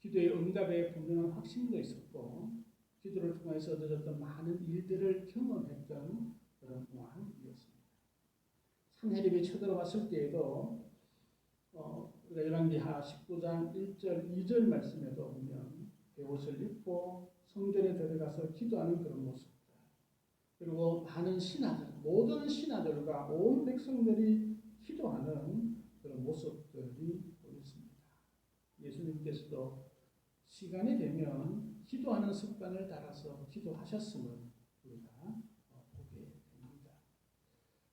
기도의 응답에 분명한 확신도 있었고 기도를 통해서 얻어졌던 많은 일들을 경험했던 그런 왕이었습니다. 산해림이 쳐들어왔을 때에도 열왕기하 19장 1절 2절 말씀에도 보면 베옷을 입고 성전에 들어가서 기도하는 그런 모습들 그리고 많은 신하들 모든 신하들과 온 백성들이 기도하는 그런 모습들이 보였습니다. 예수님께서도 시간이 되면 기도하는 습관을 따라서 기도하셨음을 우리가 어, 보게 됩니다.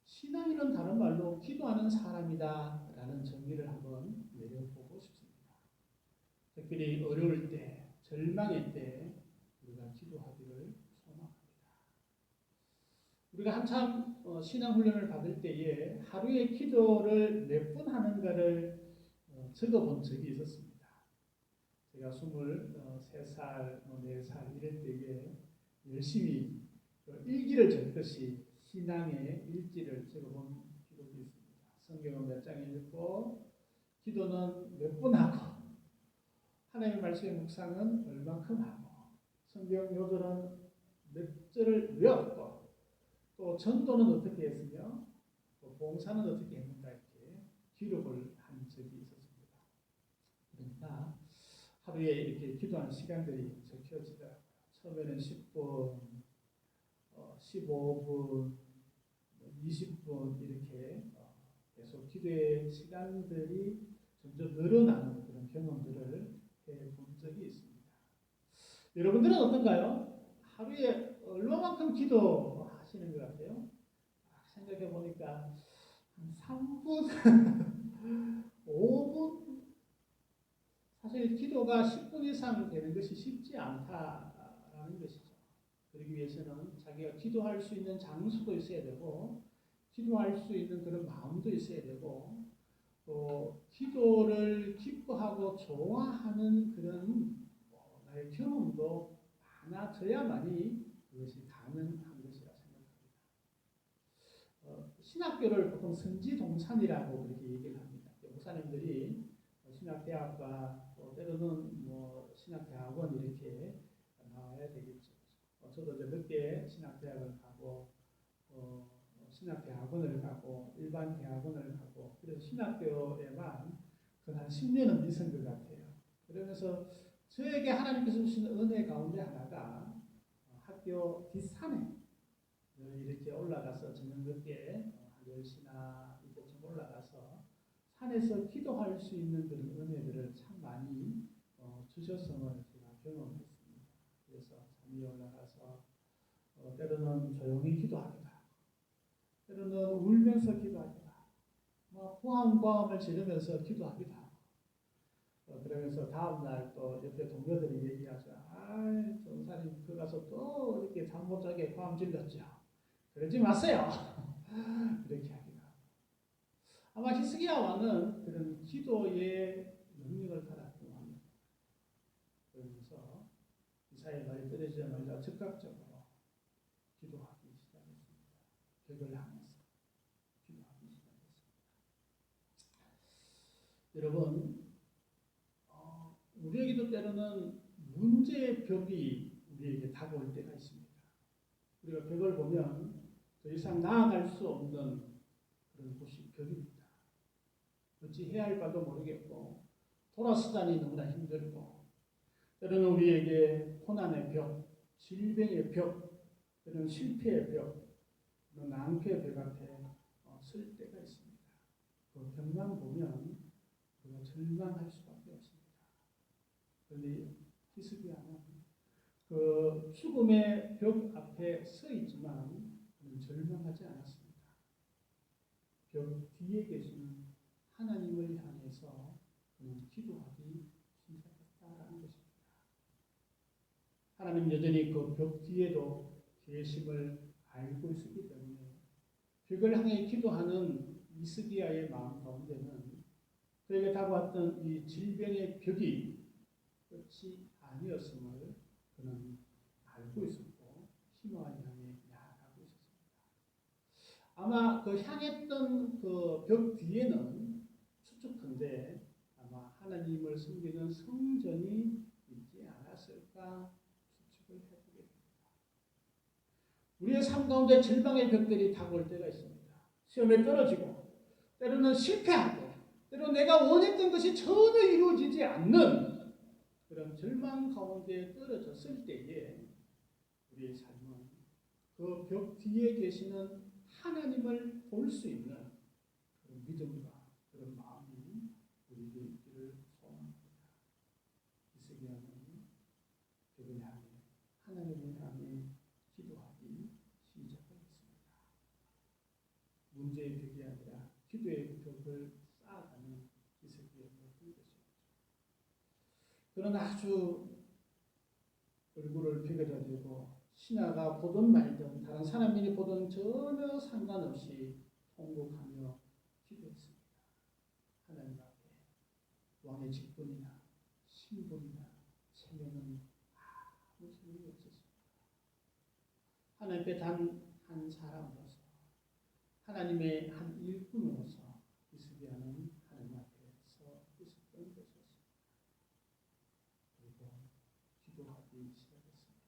신앙인은 다른 말로 기도하는 사람이다 라는 정의를 한번 내려보고 싶습니다. 특별히 어려울 때, 절망의 때 우리가 기도하기를 소망합니다. 우리가 한참 어, 신앙 훈련을 받을 때에 하루에 기도를 몇 분 하는가를 어, 적어본 적이 있었습니다. 제가 23살, 4살 이럴 때에 열심히 그 일기를 적듯이 신앙의 일지를 적어본 기록이 있습니다. 성경은 몇 장 읽고 기도는 몇분 하고 하나님의 말씀의 묵상은 얼만큼 하고 성경 요절은 몇 절을 외웠고 또 전도는 어떻게 했으며 또 봉사는 어떻게 했는가 이렇게 기록을 한 적이 있었습니다. 그러니까 하루에 이렇게 기도하는 시간들이 적혀지더라고요. 처음에는 10분, 어, 15분, 20분 이렇게 어, 계속 기도의 시간들이 점점 늘어나는 그런 경험들을 해본 적이 있습니다. 여러분들은 어떤가요? 하루에 얼마만큼 기도하시는 것 같아요? 생각해 보니까 한 3분, 5분 사실 기도가 10분 이상 되는 것이 쉽지 않다라는 것이죠. 그러기 위해서는 자기가 기도할 수 있는 장소도 있어야 되고, 기도할 수 있는 그런 마음도 있어야 되고, 또 기도를 기뻐하고 좋아하는 그런 뭐 나의 경험도 많아져야만이 그것이 가능한 것이라 생각합니다. 어, 신학교를 보통 선지동산이라고 그렇게 얘기를 합니다. 목사님들이 신학대학과 또 때로는 뭐 신학대학원 이렇게 나와야 되겠죠. 어, 저도 이제 늦게 신학대학을 가고 어, 신학대학원을 가고 일반 대학원을 가고 그래서 신학교에만 그한 10년은 있은 것 같아요. 그러면서 저에게 하나님께서 주신 은혜 가운데 하나가 어, 학교 뒷산에 이렇게 올라가서 저녁 늦게 한 10시나 이때쯤 올라가서 산에서 기도할 수 있는 그런 은혜들을 참 많이 어, 주셨음을 제가 경험했습니다. 그래서 잠이 올라가서 어, 때로는 조용히 기도하기도 하고 때로는 울면서 기도하기도 하고 뭐 포함과음을 지르면서 기도하기도 하고 어, 그러면서 다음날 또 옆에 동료들이 얘기하죠. 아이 전사님 그 가서 또 이렇게 잠 못 자게 포함 질렀죠. 그러지 마세요. 이렇게 아마 히스기야 왕은 그런 기도의 능력을 받았던 왕입니다. 그러면서 이사의 말이 떨어지자마자 즉각적으로 기도하기 시작했습니다. 벽을 향해서 기도하기 시작했습니다. 여러분, 어, 우리에게도 때로는 문제의 벽이 우리에게 다가올 때가 있습니다. 우리가 벽을 보면 더 이상 나아갈 수 없는 그런 곳이 벽입니다. 어찌 해야 할까도 모르겠고 돌아서다니 너무나 힘들고 때로는 우리에게 고난의 벽, 질병의 벽, 때로는 실패의 벽, 낭패의 벽 앞에 어, 설 때가 있습니다. 그 벽만 보면 우리가 절망할 수밖에 없습니다. 그런데 히스기야는 그 죽음의 벽 앞에 서 있지만 절망하지 않았습니다. 벽 뒤에 계시는 하나님을 향해서 그는 기도하기 시작했다라는 것입니다. 하나님 여전히 그 벽 뒤에도 계심을 알고 있었기 때문에 벽을 향해 기도하는 이스기야의 마음 가운데는 그에게 다가왔던 이 질병의 벽이 끝이 아니었음을 그는 알고 있었고 희망을 향해 나아가고 있었습니다. 아마 그 향했던 그 벽 뒤에는 추측컨대 아마 하나님을 섬기는 성전이 우리의 삶 가운데 절망의 벽들이 다가올 때가 있습니다. 시험에 떨어지고 때로는 실패하고 때로 내가 원했던 것이 전혀 이루어지지 않는 그런 절망 가운데 떨어졌을 때에 우리의 삶은 그 벽 뒤에 계시는 하나님을 볼 수 있는 믿음과 그런 마음이 우리에게 있기를 소원합니다. 이스기야는 벽을 향해 하나님을 향해 기도하기 시작하겠습니다. 문제의 벽이 아니라 기도의 벽을 쌓아가는 이스기야가 된 것입니다. 그런 아주 얼굴을 비그러지고 신하가 보든 말든 다른 사람들이 보든 전혀 상관없이 통곡하며 기도했습니다. 하나님 앞에 왕의 직분이나 신분이나 체면은 아무 소용이 없었습니다. 하나님 앞에 단한 사람으로서 하나님의 한 일꾼으로서 이스기야는 하나님 앞에 서 있었던 것이었습니다. 그리고 기도하기 시작했습니다.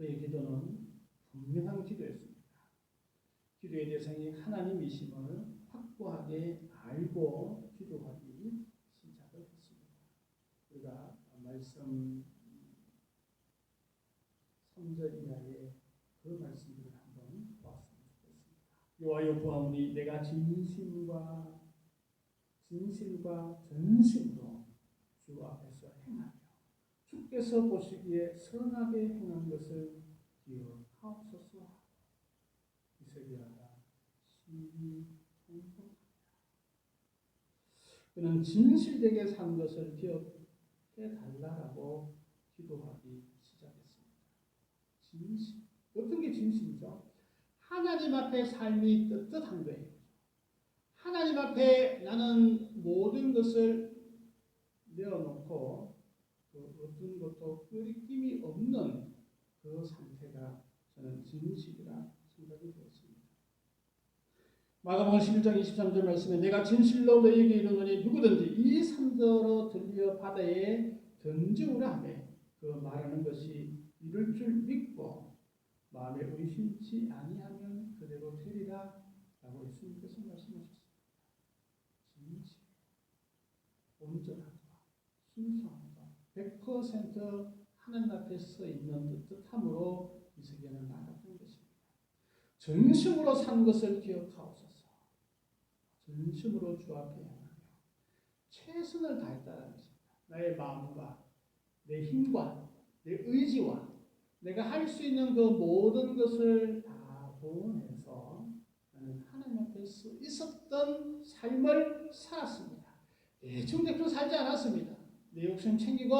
그의 기도는 분명한 기도였습니다. 기도의 대상이 하나님이심을 확고하게 알고 기도하기 시작을 했습니다. 우리가 말씀 3절 이하의 그 말씀들을 한번 보았으면 좋겠습니다. 여호와여 구하오니 내가 진심과 진실과 전심으로 주 앞에서 행하며 주께서 보시기에 선하게 행한 것을 기억하옵소서. 이스라엘아 심히 통곡하라. 그는 진실되게 산 것을 기억해 달라라고 기도하기 시작했습니다. 진실. 어떤 게 진실이죠? 하나님 앞에 삶이 떳떳한 거예요. 하나님 앞에 나는 모든 것을 내어놓고 그 어떤 것도 끄림이 없는 그 상태가 저는 진실이라 생각이 되었습니다. 마가복음 11장 23절 말씀에 내가 진실로 너희에게 이르노니 누구든지 이 산더러 들려 바다에 던지우라 하며 그 말하는 것이 이룰 줄 믿고 마음에 의심치 아니하면 그대로 되리라 라고 예수님께서 말씀하셨습니다. 진실, 온전함과 순수함과 100% 하나님 앞에 서 있는 뜻함으로 이세계는 나갔던 것입니다. 전심으로 산 것을 기억하옵소서. 전심으로 주 앞에 향하며 최선을 다했다는 것입니다. 나의 마음과 내 힘과 내 의지와 내가 할 수 있는 그 모든 것을 다 동원해서 나는 하나님 앞에 서 있었던 삶을 살았습니다. 대충대충 살지 않았습니다. 내 욕심 챙기고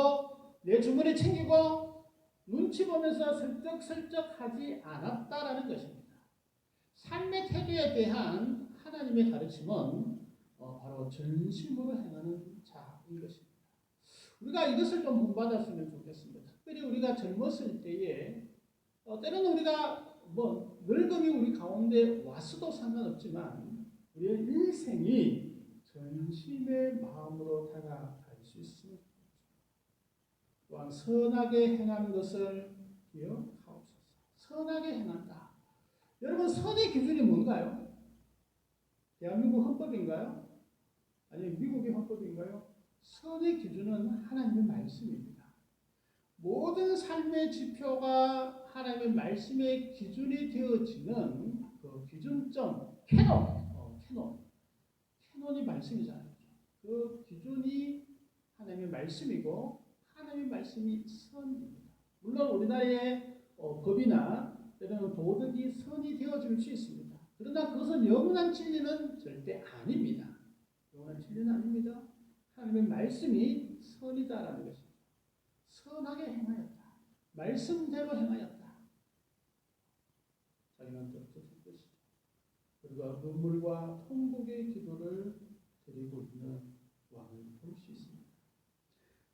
내 주머니 챙기고 눈치 보면서 슬쩍슬쩍 하지 않았다라는 것입니다. 삶의 태도에 대한 하나님의 가르침은 어, 바로 전심으로 행하는 자인 것입니다. 우리가 이것을 좀 본받았으면 좋겠습니다. 특별히 우리가 젊었을 때에 어, 때로는 우리가 뭐 늙음이 우리 가운데 왔어도 상관없지만 우리의 일생이 전심의 마음으로 있으면 또한 선하게 행하는 것을 기억하옵소서. 선하게 행한다. 여러분 선의 기준이 뭔가요? 대한민국 헌법인가요? 아니 미국의 헌법인가요? 선의 기준은 하나님의 말씀입니다. 모든 삶의 지표가 하나님의 말씀의 기준이 되어지는 그 기준점 캐논, 어, 캐논, 캐논이 말씀이잖아요. 그 기준이 하나님의 말씀이고 하나님의 말씀이 선입니다. 물론 우리나라의 어, 법이나 때로는 도덕이 선이 되어질 수 있습니다. 그러나 그것은 영원한 진리는 절대 아닙니다. 영원한 진리는 아닙니다. 하나님의 말씀이 선이다라는 것입니다. 선하게 행하였다. 말씀대로 행하였다. 자기는 뜻뜻한 것이죠. 그리고 눈물과 통곡의 기도를 드리고 있는 왕을 볼 수 있습니다.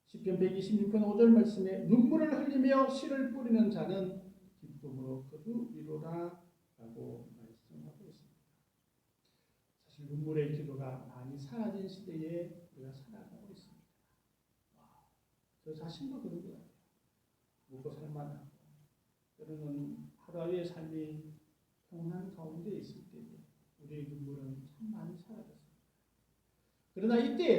시편 126편 5절 말씀에 눈물을 흘리며 씨를 뿌리는 자는 기쁨으로 거두리로라 라고 말씀하고 있습니다. 사실 눈물의 기도가 많이 사라진 시대에 우리가 살아가고 있습니다. 와, 저 자신도 그런 것 같아요. 먹고 살만하고 그러는 하루하루의 삶이 평안 가운데 있을 때에 우리의 눈물은 참 많이 사라졌습니다. 그러나 이때